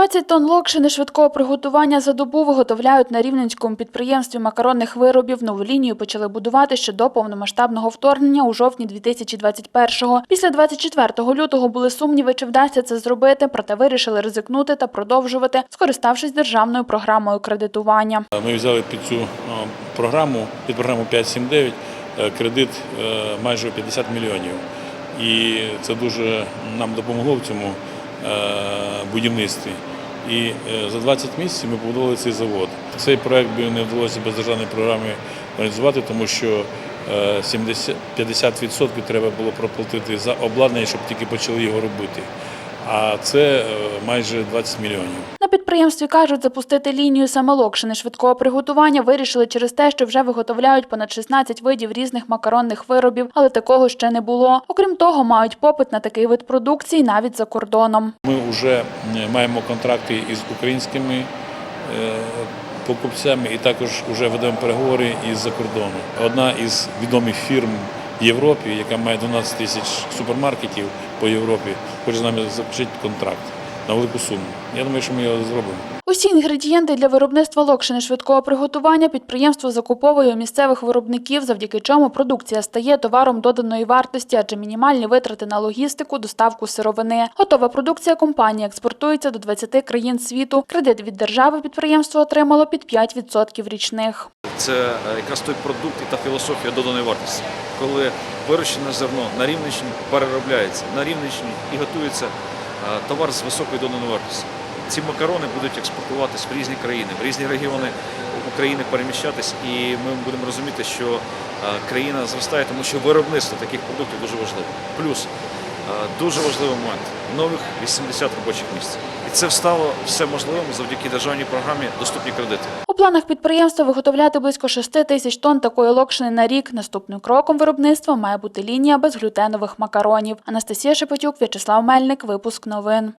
20 тонн локшини швидкого приготування за добу виготовляють на рівненському підприємстві макаронних виробів. Нову лінію почали будувати ще до повномасштабного вторгнення у жовтні 2021-го. Після 24 лютого були сумніви, чи вдасться це зробити, проте вирішили ризикнути та продовжувати, скориставшись державною програмою кредитування. Ми взяли під цю програму, під програму 579 е, кредит е, майже 50 мільйонів. І це дуже нам допомогло в цьому будівництві. І е, за 20 місяців ми побудували цей завод. Цей проект би не вдалося без державної програми реалізувати, тому що е, 70, 50% треба було проплатити за обладнання, щоб тільки почали його робити. А це е, майже 20 мільйонів. На підприємстві кажуть, запустити лінію саме локшини швидкого приготування вирішили через те, що вже виготовляють понад 16 видів різних макаронних виробів, але такого ще не було. Окрім того, мають попит на такий вид продукції навіть за кордоном. Ми вже е, маємо контракти із українськими е, покупцями і також вже ведемо переговори із за кордону. Одна із відомих фірм Європі, яка має 12 тисяч супермаркетів по Європі, хоче з нами заключити контракт на велику суму. Я думаю, що ми його зробимо. Усі інгредієнти для виробництва локшини швидкого приготування підприємство закуповує у місцевих виробників, завдяки чому продукція стає товаром доданої вартості, адже мінімальні витрати на логістику, доставку сировини. Готова продукція компанії експортується до 20 країн світу. Кредит від держави підприємство отримало під 5% річних. Це е, якраз той продукт і та філософія доданої вартості, коли вирощене зерно на Рівненщині переробляється на Рівненщині і готується товар з високою доданою вартістю. Ці макарони будуть експортуватись в різні країни, в різні регіони України переміщатись, і ми будемо розуміти, що е, країна зростає, тому що виробництво таких продуктів дуже важливо. Плюс е, дуже важливий момент нових 80 робочих місць. І це стало все можливим завдяки державній програмі Доступні кредити. У планах підприємства виготовляти близько 6 тисяч тонн такої локшини на рік. Наступним кроком виробництва має бути лінія безглютенових макаронів. Анастасія Шепетюк, В'ячеслав Мельник. Випуск новин.